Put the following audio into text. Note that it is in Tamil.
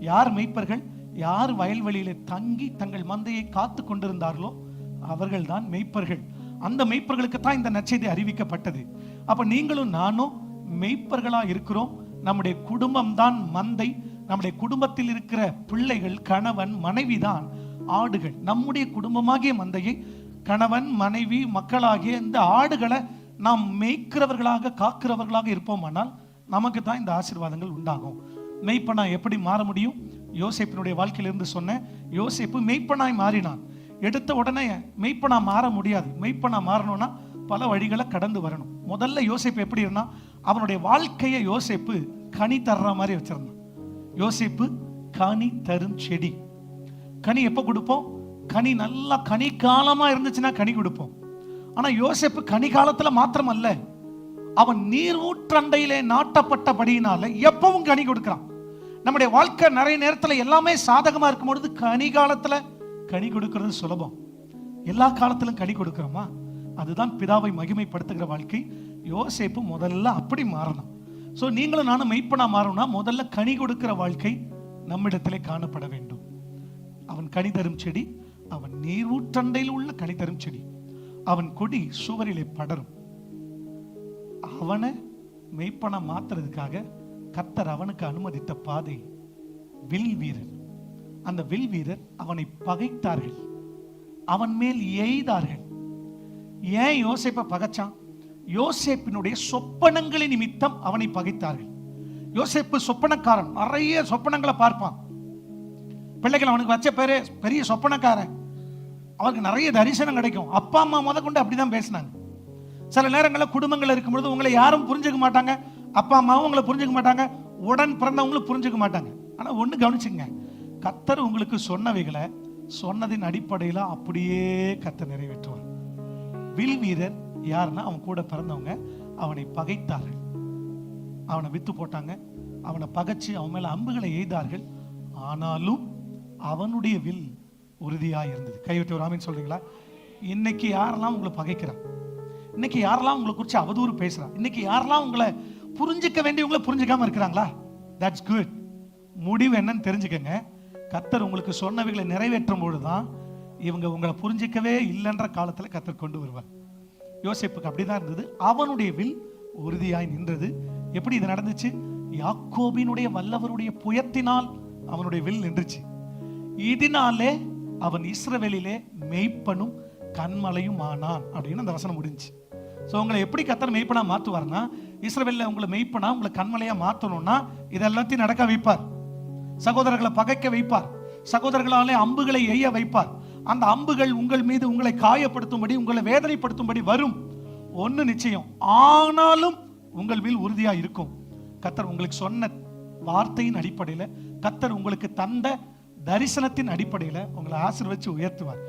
யார் மெய்ப்பர்கள் யார் வயல்வெளியில தங்கி தங்கள் மந்தையை காத்து கொண்டிருந்தார்களோ அவர்கள் தான் மெய்ப்பர்கள். அந்த மெய்ப்பர்களுக்கு தான் இந்த நற்செய்தி அறிவிக்கப்பட்டது. அப்ப நீங்களும் நானும் மெய்ப்பர்களா இருக்கிறோம். நம்முடைய குடும்பம் தான் மந்தை. நம்முடைய குடும்பத்தில் இருக்கிற பிள்ளைகள் கணவன் மனைவி தான் ஆடுகள். நம்முடைய குடும்பமாகிய மந்தையை கணவன் மனைவி மக்களாகிய இந்த ஆடுகளை நாம் மேய்க்கிறவர்களாக காக்கிறவர்களாக இருப்போமானால் நமக்கு தான் இந்த ஆசீர்வாதங்கள் உண்டாகும். மெய்ப்பனா எப்படி மாற முடியும்? யோசேப்பினுடைய வாழ்க்கையிலிருந்து சொன்னேன் யோசிப்பு மெய்ப்பனாய் மாறினான். எடுத்த உடனே மெய்ப்பனா மாற முடியாது. மெய்ப்பனா மாறணும்னா பல வழிகளை கடந்து வரணும். முதல்ல யோசிப்பு எப்படி இருந்தான் அவனுடைய வாழ்க்கையை யோசிப்பு கனி தர்ற மாதிரி வச்சிருந்தான். யோசிப்பு கனி தரும் செடி. கனி எப்போ கொடுப்போம்? கனி நல்லா கனி காலமாக இருந்துச்சுன்னா கனி கொடுப்போம். ஆனா யோசிப்பு கனி காலத்தில் மாத்திரம் அல்ல அவன் நீர் ஊற்றண்டையிலே நாட்டப்பட்டபடியினால எப்பவும் கனி கொடுக்கிறான். நம்முடைய வாழ்க்கை நிறைய நேரத்தில் எல்லாமே சாதகமாக இருக்கும் பொழுது கனி காலத்தில் கனி கொடுக்கறது சுலபம். எல்லா காலத்திலும் கனி கொடுக்குறோமா? அதுதான் பிதாவை மகிமைப்படுத்துகிற வாழ்க்கை. யோசிப்பு முதல்ல அப்படி மாறணும். ஸோ நீங்களும் நானும் மெய்ப்பனா மாறணும்னா முதல்ல கனி கொடுக்கிற வாழ்க்கை நம்மிடத்திலே காணப்பட வேண்டும். அவன் கனி தரும் செடி அவன் நீரூற்றண்டையில் உள்ள கனி தரும் செடி. அவன் கொடி சுவரிலே படரும். அவனை மெய்ப்பனா மாத்துறதுக்காக கத்தர் அவனுக்கு அனுமதித்த பாதை வில் வீரர். அந்த வில் வீரர் அவனை பகைத்தார்கள். அவன் மேல் எய்தார்கள் ஏன் யோசேப்பை பகைச்சான்? யோசேப்பினுடைய சொப்பனங்களின் நிமித்தம் அவனை பகைத்தார்கள். யோசேப்பு சொப்பனக்காரன். நிறைய சொப்பனங்களை பார்ப்பான். பிள்ளைகள் அவனுக்கு வச்ச பேரு பெரிய சொப்பனக்காரன். அவருக்கு நிறைய தரிசனம் கிடைக்கும். அப்பா அம்மா முத கொண்டு அப்படிதான் பேசினாங்க. சில நேரங்களில் குடும்பங்கள் இருக்கும்பொழுது உங்களை யாரும் புரிஞ்சுக்க மாட்டாங்க. அப்பா அம்மாவும் உங்களை புரிஞ்சுக்க மாட்டாங்க. உடன் பிறந்தவங்களும் புரிஞ்சுக்க மாட்டாங்க. ஆனா ஒண்ணு கவனிச்சுங்க கத்தர் உங்களுக்கு சொன்னவைகளை சொன்னதின் அடிப்படையில் அப்படியே கத்தர் நிறைவேற்றுவார். வில் வீரர் யாருன்னா அவன் கூட பிறந்தவங்க அவனை பகைத்தார்கள். அவனை வித்து போட்டாங்க. அவனை பகைச்சு அவன் மேல அம்புகளை எய்தார்கள். ஆனாலும் அவனுடைய வில் உறுதியா இருந்தது. கைவிட்டு ஒரு ஆமீன் சொல்றீங்களா? இன்னைக்கு யாரெல்லாம் உங்களை பகைக்கிறான்? இன்னைக்கு யாரெல்லாம் உங்களை குறித்து அவதூறு பேசுறான்? இன்னைக்கு யாரெல்லாம் உங்களை புரிஞ்சுக்க வேண்டியவங்களை புரிஞ்சுக்காம இருக்கிறாங்களா? தட்ஸ் குட் முடிவு என்னன்னு தெரிஞ்சுக்கங்க. கத்தர் உங்களுக்கு சொன்னவைகளை நிறைவேற்றும் பொழுதுதான் இவங்க உங்களை புரிஞ்சிக்கவே இல்லைன்ற காலத்துல கத்தர் கொண்டு வருவார். யோசிப்புக்கு அப்படிதான் இருந்தது. அவனுடைய வில் உறுதியாய் நின்றது. எப்படி இது நடந்துச்சு? யாக்கோபினுடைய வல்லவருடைய புயத்தினால் அவனுடைய வில் நின்றுச்சு. இதனாலே அவன் இஸ்ரவேலிலே மெய்ப்பனும் கண்மலையும் ஆனான் அப்படின்னு அந்த வசனம் முடிஞ்சுச்சு. ஸோ உங்களை எப்படி கத்தர் மெய்ப்பனா மாத்துவார்னா இஸ்ரவேலில் உங்களை மெய்ப்பனா உங்களை கண்மலையாக மாத்தணும்னா இதெல்லாத்தையும் நடக்க வைப்பார். சகோதரர்களை பகைக்க வைப்பார். சகோதரர்களாலே அம்புகளை எய்ய வைப்பார். அந்த அம்புகள் உங்கள் மீது உங்களை காயப்படுத்தும்படி உங்களை வேதனைப்படுத்தும்படி வரும். ஒண்ணு நிச்சயம் ஆனாலும் உங்கள் மேல் உறுதியா இருக்கும். கத்தர் உங்களுக்கு சொன்ன வார்த்தையின் அடிப்படையில கத்தர் உங்களுக்கு தந்த தரிசனத்தின் அடிப்படையில உங்களை ஆசிர்வச்சு உயர்த்துவார்.